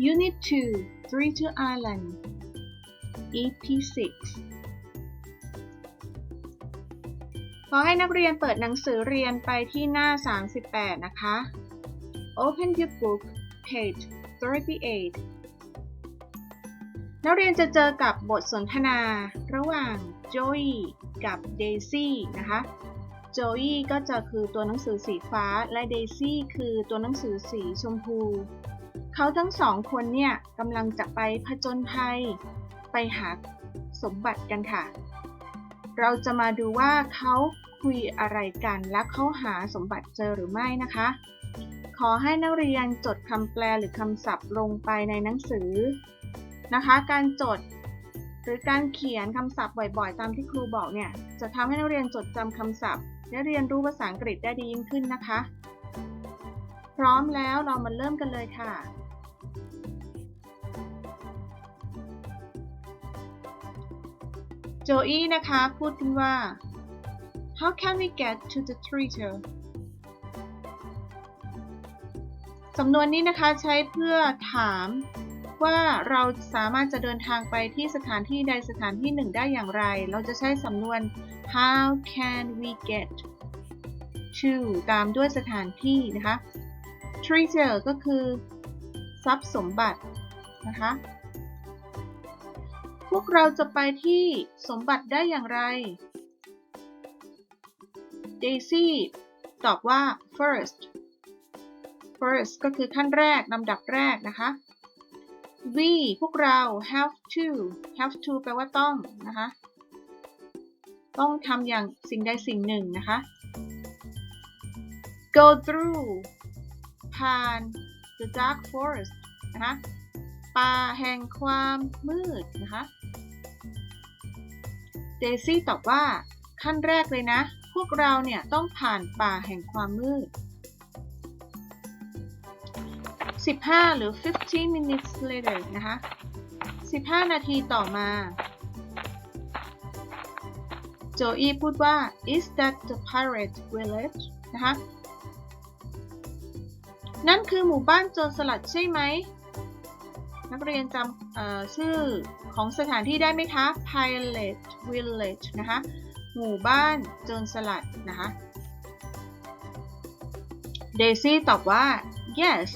Unit 2 Treasure Island EP 6ขอให้นักเรียนเปิดหนังสือเรียนไปที่หน้า 38 นะคะ Open your book page 38 นักเรียนจะเจอกับบทสนทนาระหว่าง Joey กับ Daisy นะคะ Joey ก็จะคือตัวหนังสือสีฟ้าและ Daisy คือตัวหนังสือสีชมพู เขาทั้งสองคนเนี่ยกำลังจะไปผจญภัย ไปหาสมบัติกันค่ะ เราจะมาดูว่าเขาคุยอะไรกันและเขาหาสมบัติเจอหรือไม่นะคะ ขอให้นักเรียนจดคำแปลหรือคำศัพท์ลงไปในหนังสือนะคะ การจดหรือการเขียนคำศัพท์บ่อยๆ ตามที่ครูบอกเนี่ย จะทำให้นักเรียนจดจำคำศัพท์ และเรียนรู้ภาษาอังกฤษได้ดียิ่งขึ้นนะคะ พร้อมแล้วเรามาเริ่มกันเลยค่ะ โจอี้นะคะ พูดขึ้นว่า How can we get to the treasure สำนวนนี้นะคะใช้เพื่อถามว่าเราสามารถจะเดินทางไปที่สถานที่ใดสถานที่หนึ่งได้อย่างไร เราจะใช้สำนวน how can we get to ตามด้วยสถานที่นะคะ treasure ก็คือ ทรัพย์สมบัตินะคะ พวกเราจะไปที่สมบัติได้อย่างไร Daisy ตอบว่า first first ก็คือขั้นแรกลำดับแรกนะคะ we พวกเรา have to have to แปลว่าต้องนะคะ ต้องทำอย่างสิ่งใดสิ่งหนึ่งนะคะ go through ผ่าน the dark forest นะคะ ป่าแห่งความมืดนะคะ Daisy ตอบว่า ขั้นแรกเลยนะ พวกเราเนี่ยต้องผ่านป่าแห่งความมืด 15 หรือ 15 minutes later นะคะ 15 นาทีต่อมาโจอี้พูดว่า is that the pirate village นะคะ นั่นคือหมู่บ้านโจรสลัดใช่ไหม นักเรียนจำชื่อ ของสถานที่ได้ไหมคะ pirate village นะคะ หมู่บ้านโจรสลัดนะคะ Daisy ตอบว่า yes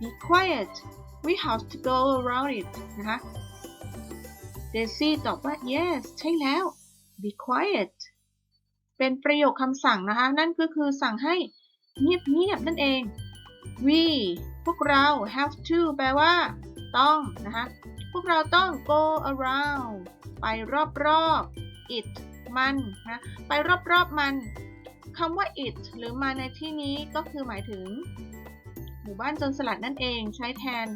be quiet we have to go around it นะคะ Daisy ตอบว่า yes ใช่แล้ว be quiet เป็นประโยคคำสั่งนะคะ นั่นก็คือสั่งให้เงียบๆนั่นเอง we พวกเรา have to แปลว่า ต้องนะคะ พวกเราต้อง go around ไปรอบๆ it มันนะไปรอบๆมันคำว่า it หรือมันในที่นี้ก็คือหมายถึง หมู่บ้านจรสลัดนั่นเองใช้แทน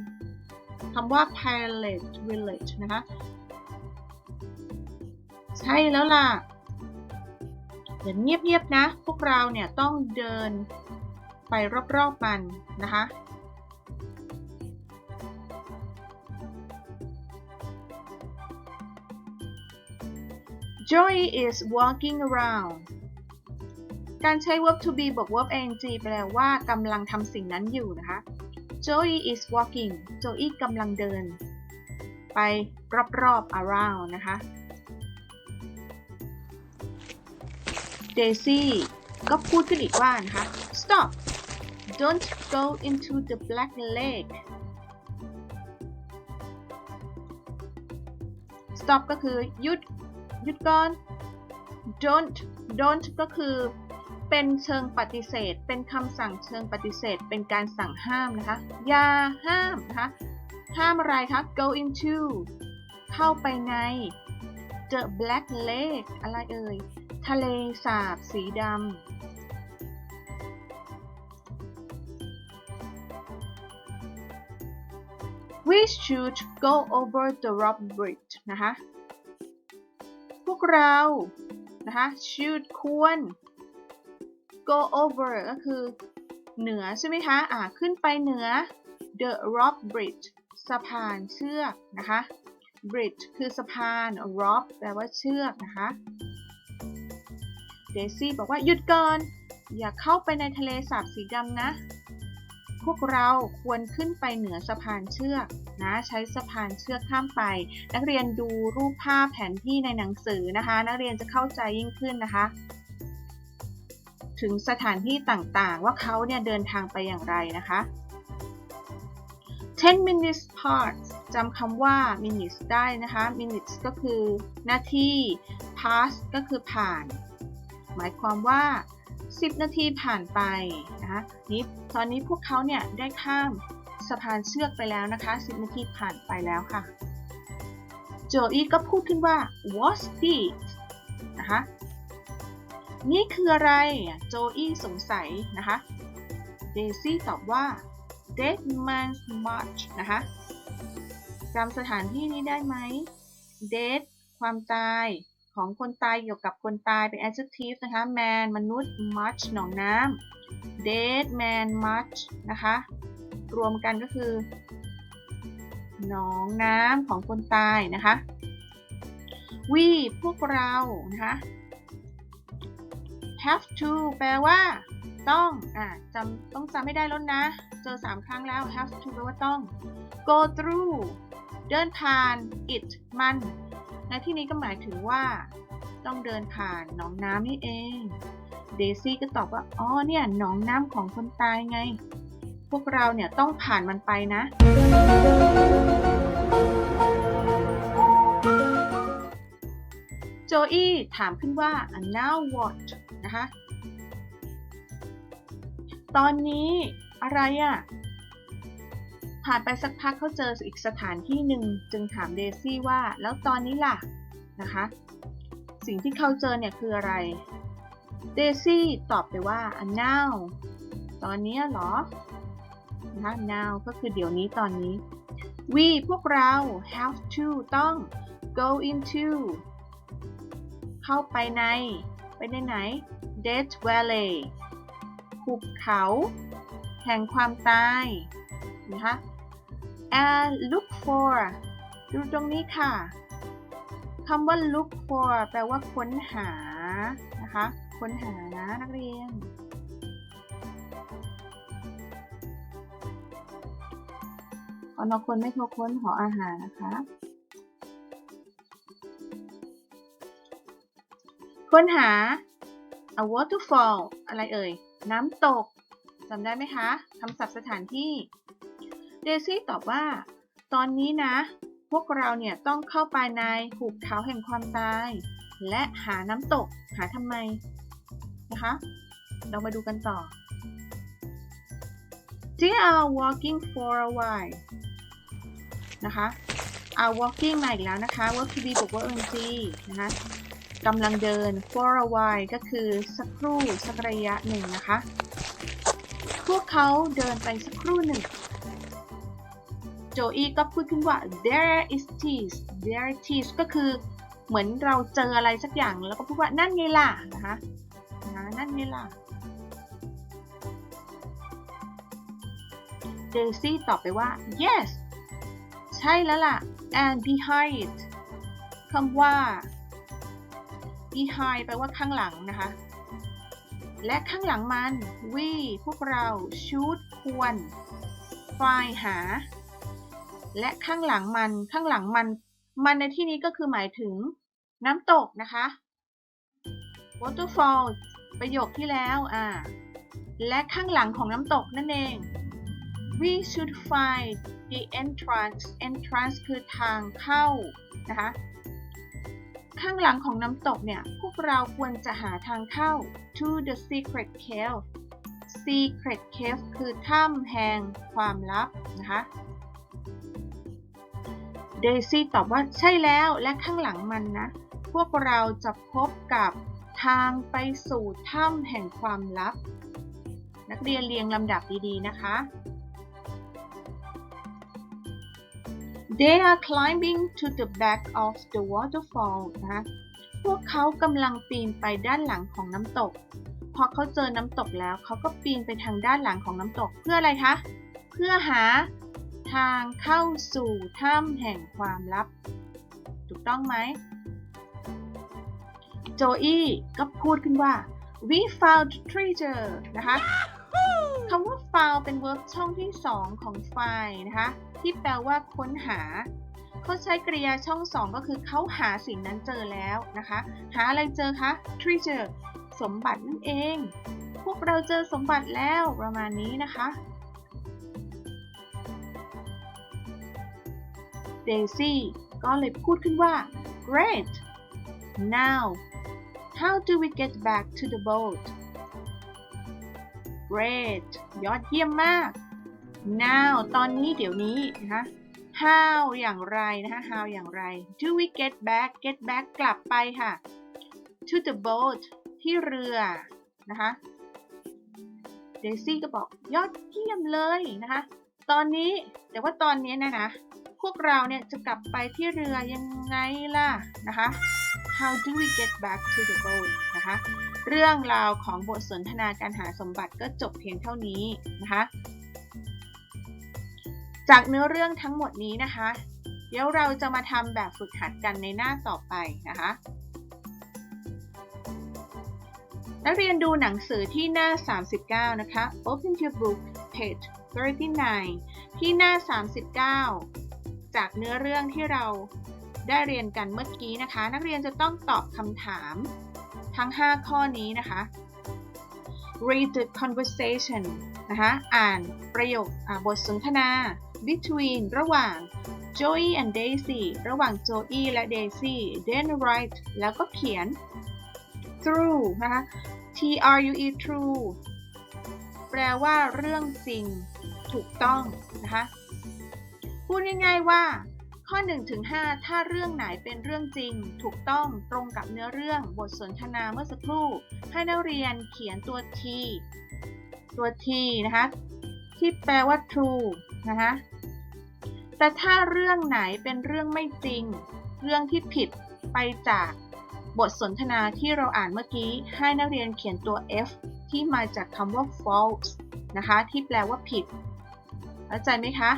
คำว่า pirate village นะคะ ใช่แล้วล่ะอย่าเงียบๆนะ พวกเราเนี่ยต้องเดินไปรอบๆมันนะคะ Joy is walking around การใช้ verb to be บวก verb ing แปลว่ากำลังทำสิ่งนั้นอยู่นะคะ Joy is walking Joey กำลังเดิน ไปรอบๆ around นะคะ Daisy ก็พูดขึ้นอีกว่านะคะ stop don't go into the black lake stop ก็คือหยุด หยุดก่อน don't don't ก็คือเป็นเชิงปฏิเสธ เป็นคำสั่งเชิงปฏิเสธ เป็นการสั่งห้ามนะคะ อย่าห้ามนะคะ ห้ามอะไรคะ go into เข้าไปใน the black lake อะไรเอ่ย ทะเลสาบสีดำ we should go over the rock bridge นะคะ วกเรานะคะ should ควร go over ก็คือเหนือใช่ไหมคะอ่าขึ้นไปเหนือ the rock bridge สะพานเชือกนะคะ bridge คือสะพาน rock แปลว่าเชือกนะคะ Daisy บอกว่าหยุดก่อนอย่าเข้าไปในทะเลสาบสีดำนะ พวกเราควรขึ้นไปเหนือสะพานเชือกนะใช้สะพานเชือกข้ามไป นักเรียนดูรูปภาพแผนที่ในหนังสือนะคะ นักเรียนจะเข้าใจยิ่งขึ้นนะคะ ถึงสถานที่ต่างๆ ว่าเขาเนี่ยเดินทางไปอย่างไรนะคะ 10 minutes pass จำคำว่า minutes ได้นะคะ minutes ก็คือหน้าที่ pass ก็คือผ่าน หมายความว่า 10 นาทีผ่านไป นะคะนี่ตอนนี้พวกเขาเนี่ยได้ข้ามสะพานเชือกไปแล้วนะคะ 10 นาทีผ่านไปแล้วค่ะโจอี้ก็พูดขึ้นว่า what's this นะคะ นี่คืออะไรโจอี้สงสัยนะคะเดซี่ตอบว่า dead man's march นะคะจำสถานที่นี้ได้ไหม dead ความตายของคนตายเกี่ยวกับคนตายเป็น adjective นะคะ man มนุษย์ march หนองน้ำ dead man march นะคะ รวมกันก็คือ หนองน้ำของคนตายนะคะ we พวกเรานะคะ have to แปลว่า ต้องอะจำต้องจำไม่ได้แล้วนะ เจอ 3 ครั้งแล้ว have to แปลว่าต้อง go through เดินผ่าน it มันในที่นี้ก็หมายถึงว่า ต้องเดินผ่านหนองน้ำนี่เอง เดซี่ก็ตอบว่า อ๋อ เนี่ยหนองน้ำของคนตายไง พวกเราเนี่ยต้องผ่านมันไปนะ โจอี้ถามขึ้นว่า now what นะคะ ตอนนี้อะไรอะ่ะ ผ่านไปสักพักเขาเจออีกสถานที่หนึ่งจึงถามเดซี่ว่า แล้วตอนนี้ล่ะ นะคะ สิ่งที่เขาเจอเนี่ยคืออะไร เดซี่ตอบไปว่า now ตอนนี้เหรอนะคะ now ก็คือเดี๋ยวนี้ตอนนี้ we พวกเรา have to ต้อง go into เข้าไปใน ไปในไหน Death Valley หุบเขาแห่งความตายนะคะ and look for ดูตรงนี้ค่ะ คำว่า look for แปลว่าค้นหา นะคะ ค้นหานะนักเรียน ขอนอคนไม่โทรค้นหออาหารนะคะ ค้นหา a waterfall อะไรเอ่ย น้ำตกจำได้ไหมคะคำศัพท์สถานที่ เดซี่ตอบว่า ตอนนี้นะ พวกเราเนี่ยต้องเข้าไปในหุบเขาแห่งความตาย และหาน้ำตก หาทำไม นะคะ เรามาดูกันต่อ They are walking for a while นะคะ are walking มาอีกแล้วนะคะ verb to be บวก verb ing นะคะกำลังเดิน for a while ก็คือสักครู่สักระยะหนึ่งนะคะ พวกเขาเดินไปสักครู่หนึ่ง โจอี้ก็พูดขึ้นว่า there is this there is this ก็คือเหมือนเราเจออะไรสักอย่างแล้วก็พูดว่านั่นไงล่ะนะคะ ไงล่ะ เดซี่ตอบไปว่า yes ใช่แล้วล่ะ and behind คำว่า behind แปลว่าข้างหลังนะคะ และข้างหลังมัน we พวกเรา should ควร find หา และข้างหลังมัน ข้างหลังมัน มันในที่นี้ก็คือหมายถึงน้ำตกนะคะ waterfall ประโยคที่แล้วอ่าและข้างหลังของน้ำตกนั่นเอง we should find the entrance entrance คือทางเข้านะคะ ข้างหลังของน้ำตกเนี่ย พวกเราควรจะหาทางเข้า to the secret cave secret cave คือถ้ำแห่งความลับนะคะเดซี่ตอบว่าใช่แล้วและข้างหลังมันนะ พวกเราจะพบกับ ทางไปสู่ถ้ำแห่งความลับ นักเรียนเรียงลำดับดีๆนะคะ They are climbing to the back of the waterfall นะคะพวกเขากำลังปีนไปด้านหลังของน้ำตก พอเขาเจอน้ำตกแล้ว เขาก็ปีนไปทางด้านหลังของน้ำตกเพื่ออะไรคะ เพื่อหาทางเข้าสู่ถ้ำแห่งความลับ ถูกต้องไหม จอี้ก็พูดขึ้นว่า we found treasure นะคะคำว่า found found เป็น verb ช่องที่ 2 ของ find นะคะที่แปลว่าค้นหาเขาใช้กริยาช่อง2ก็คือเขาหาสิ่งนั้นเจอแล้วนะคะ หาอะไรเจอคะ treasure สมบัตินั่นเอง พวกเราเจอสมบัติแล้วประมาณนี้นะคะ Daisy ก็เลยพูดขึ้นว่า great now how do we get back to the boat great ยอดเยี่ยมมาก now ตอนนี้เดี๋ยวนี้นะคะ how อย่างไรนะคะ how อย่างไร do we get back get back กลับไปค่ะ to the boat ที่เรือนะคะ Daisy ก็บอกยอดเยี่ยมเลยนะคะ ตอนนี้แต่ว่าตอนนี้นะนะ พวกเราเนี่ยจะกลับไปที่เรือยังไงล่ะนะคะ How do we get back to the boat นะคะ เรื่องราวของบทสนทนาการหาสมบัติก็จบเพียงเท่านี้นะคะ จากเนื้อเรื่องทั้งหมดนี้นะคะ เดี๋ยวเราจะมาทำแบบฝึกหัดกันในหน้าต่อไปนะคะ นักเรียนดูหนังสือที่หน้า 39 นะคะ Open your book page 39 ที่หน้า 39 จากเนื้อเรื่องที่เรา ได้เรียนกันเมื่อกี้นะคะ นักเรียนจะต้องตอบคำถามทั้ง 5 ข้อนี้นะคะ read the conversation นะคะอ่านประโยคบทสนทนา between ระหว่าง Joey and Daisy ระหว่าง Joey และ Daisy then write แล้วก็เขียน true นะคะ T R U E true แปลว่าเรื่องจริงถูกต้องนะคะ พูดง่ายๆว่า ข้อ1ถึง5ถ้าเรื่องไหนเป็นเรื่องจริง ถูกต้องตรงกับเนื้อเรื่องบทสนทนาเมื่อสักครู่ ให้นักเรียนเขียนตัว T ตัว T นะคะ ที่แปลว่า true นะคะ แต่ถ้าเรื่องไหนเป็นเรื่องไม่จริง เรื่องที่ผิดไปจากบทสนทนาที่เราอ่านเมื่อกี้ ให้นักเรียนเขียนตัว F ที่มาจากคำว่า false นะคะ ที่แปลว่าผิดเข้าใจไหมคะ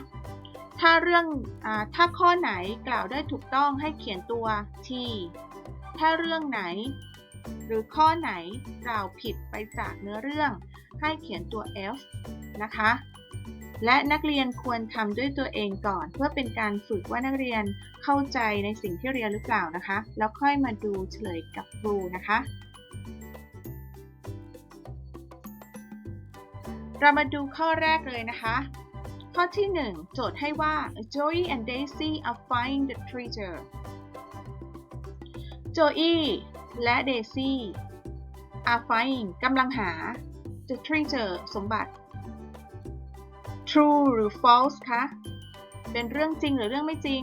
ถ้าเรื่องอถ้าข้อไหนกล่าวได้ถูกต้องให้เขียนตัว T ถ้าเรื่องไหน หรือข้อไหนกล่าวผิดไปจากเนื้อเรื่อง ให้เขียนตัว F นะคะ และนักเรียนควรทำด้วยตัวเองก่อน เพื่อเป็นการฝึกว่านักเรียนเข้าใจในสิ่งที่เรียนหรือเปล่านะคะ แล้วค่อยมาดูเฉลยกับครูนะคะเรามาดูข้อแรกเลยนะคะ ข้อที่ 1 โจทย์ให้ว่า Joey and Daisy are finding the treasure Joey และ Daisy are finding กำลังหา the treasure สมบัติ true หรือ false คะ เป็นเรื่องจริงหรือเรื่องไม่จริง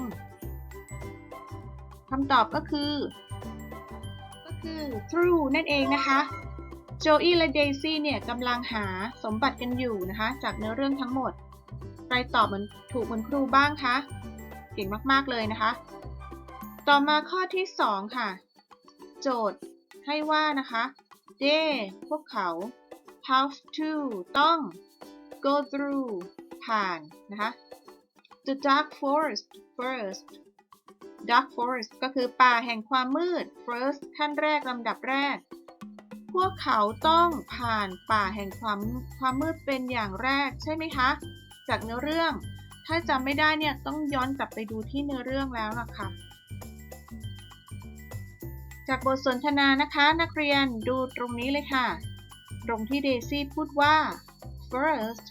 คำตอบก็คือ ก็คือ true นั่นเองนะคะโจอี้และเดซี่เนี่ยกำลังหาสมบัติกันอยู่นะคะ จากเนื้อเรื่องทั้งหมด ครตอบเหมือนถูกเหมือนครูบ้างคะ เก่งมากๆเลยนะคะ ต่อมาข้อที่ 2 ค่ะ โจทย์ให้ว่านะคะ they พวกเขา have to ต้อง go through ผ่านนะคะ the dark forest first dark forest ก็คือป่าแห่งความมืด first ขั้นแรกลำดับแรก พวกเขาต้องผ่านป่าแห่งความความมืดเป็นอย่างแรกใช่ไหมคะ จากเนื้อเรื่อง ถ้าจำไม่ได้เนี่ยต้องย้อนกลับไปดูที่เนื้อเรื่องแล้วล่ะค่ะ จากบทสนทนานะคะ นักเรียนดูตรงนี้เลยค่ะ ตรงที่เดซี่พูดว่า first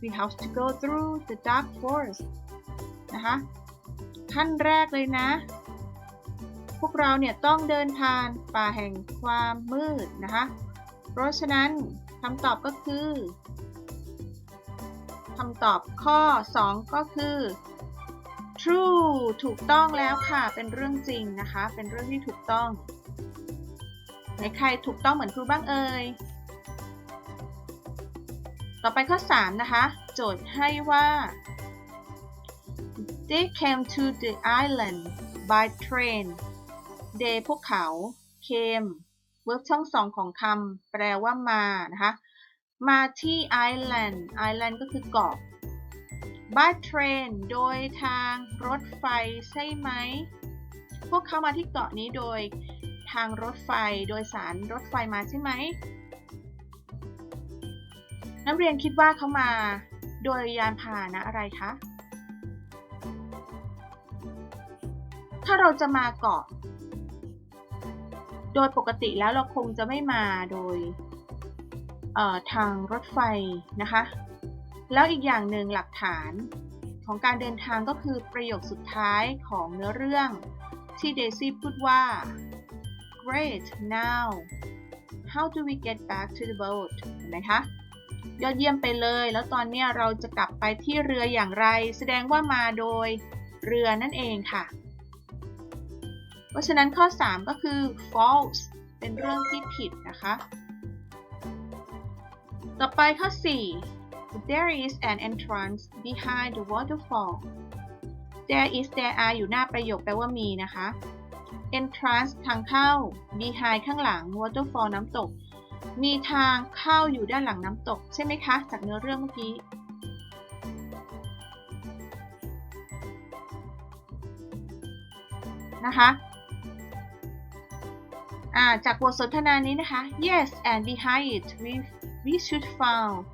we have to go through the dark forest นะคะขั้นแรกเลยนะ พวกเราเนี่ยต้องเดินผ่านป่าแห่งความมืดนะคะ เพราะฉะนั้นคำตอบก็คือ คำตอบข้อ 2 ก็คือ true ถูกต้องแล้วค่ะ เป็นเรื่องจริงนะคะ เป็นเรื่องที่ถูกต้องไหนใครถูกต้องเหมือนครูบ้างเอ่ย ต่อไปข้อ 3 นะคะ โจทย์ให้ว่า they came to the island by train they พวกเขา came เวิร์บช่องสองของคำแปลว่ามานะคะ มาที่ island island ก็คือเกาะ by train โดยทางรถไฟใช่ไหม พวกเขามาที่เกาะนี้โดยทางรถไฟโดยสารรถไฟมาใช่ไหม นักเรียนคิดว่าเขามาโดยยานพาหนะอะไรคะ ถ้าเราจะมาเกาะ โดยปกติแล้วเราคงจะไม่มาโดย ทางรถไฟนะคะ แล้วอีกอย่างหนึ่งหลักฐานของการเดินทางก็คือประโยคสุดท้ายของเนื้อเรื่องที่เดซี่พูดว่า Great now how do we get back to the boat เห็นไหมคะยอดเยี่ยมไปเลย แล้วตอนนี้เราจะกลับไปที่เรืออย่างไร แสดงว่ามาโดยเรือนั่นเองค่ะ เพราะฉะนั้นข้อ 3 ก็คือ false เป็นเรื่องที่ผิดนะคะ ต่อไปข้อ 4 there is an entrance behind the waterfall there is there are อยู่หน้าประโยคแปลว่ามีนะคะ entrance ทางเข้า behind ข้างหลัง waterfall น้ำตก มีทางเข้าอยู่ด้านหลังน้ำตก ใช่ไหมคะ จากเนื้อเรื่องเมื่อกี้ นะคะอ่าจากบทสนทนานี้นะคะ yes and behind it we we should find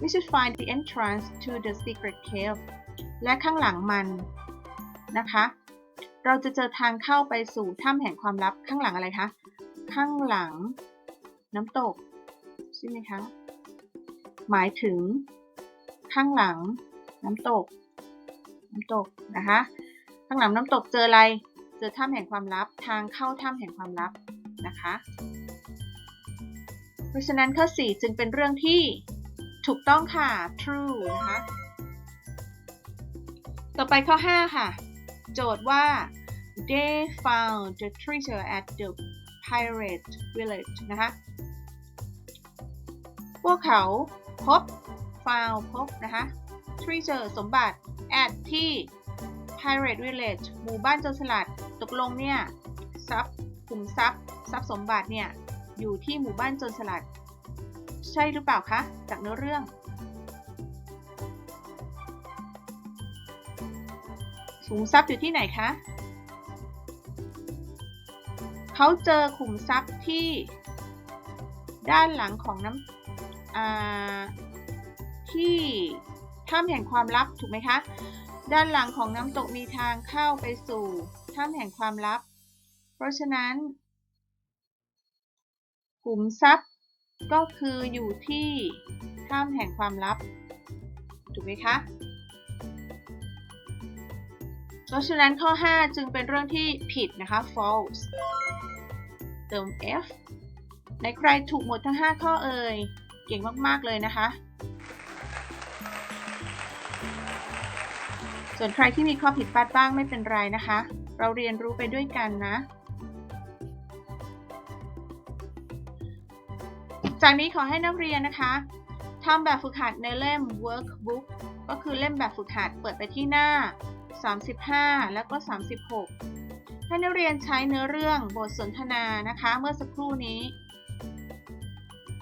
we should find the entrance to the secret cave และข้างหลังมันนะคะ เราจะเจอทางเข้าไปสู่ถ้ำแห่งความลับข้างหลังอะไรคะ ข้างหลัง น้ำตก ใช่ไหมคะ หมายถึง ข้างหลัง น้ำตก น้ำตกนะคะ ข้างหลังน้ำตกเจออะไร เจอถ้ำแห่งความลับ ทางเข้าถ้ำแห่งความลับนะคะ เพราะฉะนั้นข้อ 4 จึงเป็นเรื่องที่ถูกต้องค่ะ true นะคะ ต่อไปข้อ 5 ค่ะ โจทย์ว่า they found the treasure at the pirate village นะคะ พวกเขาพบ found พบนะคะ treasure สมบัติ at ที่ pirate village หมู่บ้านโจรสลัด ตกลงเนี่ย ทรัพย์ขุมทรัพย์ ทรัพย์สมบัติเนี่ย อยู่ที่หมู่บ้านจรสลัด ใช่หรือเปล่าคะ จากเนื้อเรื่อง ขุมทรัพย์อยู่ที่ไหนคะ เขาเจอขุมทรัพย์ที่ ด้านหลังของน้ำที่ถ้ำแห่งความลับถูกไหมคะ ด้านหลังของน้ำตกมีทางเข้าไปสู่ถ้ำแห่งความลับ เพราะฉะนั้น ขุมทรัพย์ก็คืออยู่ที่ถ้ำแห่งความลับ ถูกไหมคะ เพราะฉะนั้นข้อ 5 จึงเป็นเรื่องที่ผิดนะคะ false เติม f ในใครถูกหมดทั้ง 5 ข้อเอ่ย เก่งมาก ๆ เลยนะคะ ส่วนใครที่มีข้อผิดพลาดบ้างไม่เป็นไรนะคะ เราเรียนรู้ไปด้วยกันนะ จากนี้ขอให้นักเรียนนะคะทำแบบฝึกหัดในเล่ม workbook ก็คือเล่มแบบฝึกหัดเปิดไปที่หน้า 35 แล้วก็ 36 ให้นักเรียนใช้เนื้อเรื่องบทสนทนานะคะเมื่อสักครู่นี้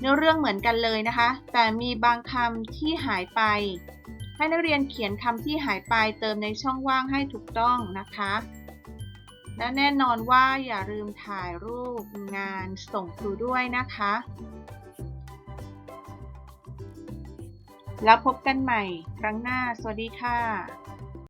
เนื้อเรื่องเหมือนกันเลยนะคะ แต่มีบางคำที่หายไป ให้นักเรียนเขียนคำที่หายไปเติมในช่องว่างให้ถูกต้องนะคะ และแน่นอนว่าอย่าลืมถ่ายรูปงานส่งครูด้วยนะคะ แล้วพบกันใหม่ครั้งหน้า สวัสดีค่ะ